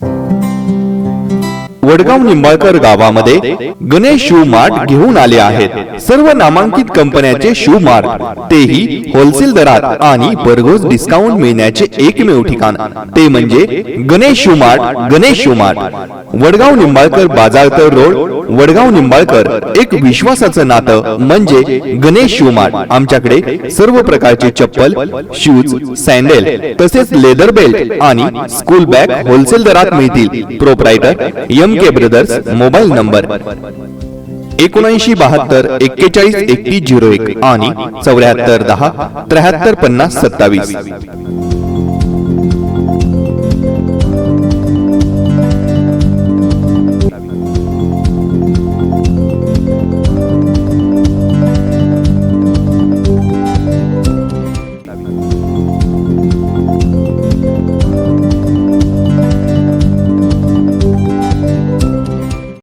thank you Vadgaon Nimbalkar गावामध्ये Ganesh shoe mart घेऊन आले आहेत. सर्व नामांकित कंपन्यांचे शू मार्ट तेही होलसेल दरात आणि भरघोस डिस्काउंट मिळण्याचे एकमेव ठिकाण. ते म्हणजे Ganesh shoe mart Ganesh shoe mart Vadgaon Nimbalkar Bajarkar road Vadgaon Nimbalkar. एक विश्वासाचं नातं म्हणजे गणेश शू मार्ट आमच्याकडे सर्व प्रकारचे चप्पल शूज सँडेल तसेच लेदर बेल्ट आणि स्कूल बॅग होलसेल दरात मिळतील. Proprietor M K brothers mobile number एकोणऐंशी बहात्तर एक्केचाळीस एकतीस झिरो एक आणि चौऱ्याहत्तर दहा त्र्याहत्तर पन्नास सत्तावीस.